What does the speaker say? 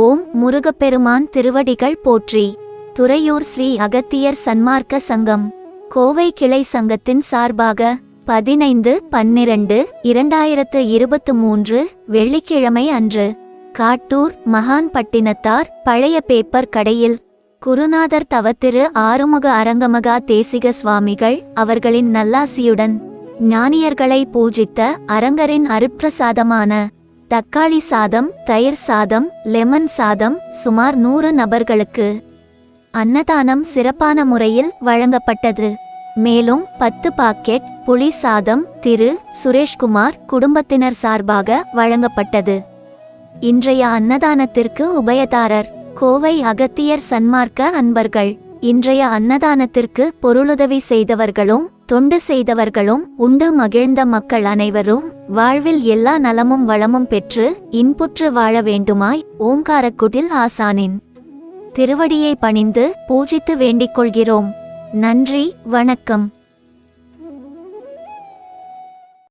ஓம் முருகப்பெருமான் திருவடிகள் போற்றி. துறையூர் ஸ்ரீ அகத்தியர் சன்மார்க்க சங்கம். கோவை கிளை சங்கத்தின் சார்பாக பதினைந்து பன்னிரண்டு இரண்டாயிரத்து இருபத்து மூன்று வெள்ளிக்கிழமை அன்று காட்டூர் மகான் பட்டினத்தார் பழைய பேப்பர் கடையில் குருநாதர் தவத்திரு ஆறுமுக அரங்கமகா தேசிக சுவாமிகள் அவர்களின் நல்லாசியுடன் ஞானியர்களை பூஜித்த அரங்கரின் அருட்பிரசாதமான தக்காளி சாதம் தயிர் சாதம் லெமன் சாதம் சுமார் நூறு நபர்களுக்கு அன்னதானம் சிறப்பான முறையில் வழங்கப்பட்டது. மேலும் பத்து பாக்கெட் புளி சாதம் திரு சுரேஷ்குமார் குடும்பத்தினர் சார்பாக வழங்கப்பட்டது. இன்றைய அன்னதானத்திற்கு உபயதாரர் கோவை அகத்தியர் சன்மார்க்க அன்பர்கள். இன்றைய அன்னதானத்திற்கு பொருளுதவி செய்தவர்களும் தொண்டு செய்தவர்களும் உண்டு மகிழ்ந்த மக்கள் அனைவரும் வாழ்வில் எல்லா நலமும் வளமும் பெற்று இன்புற்று வாழ வேண்டுமாய் ஓங்காரக்குடில் ஆசானின் திருவடியை பணிந்து பூஜித்து வேண்டிக் கொள்கிறோம். நன்றி வணக்கம்.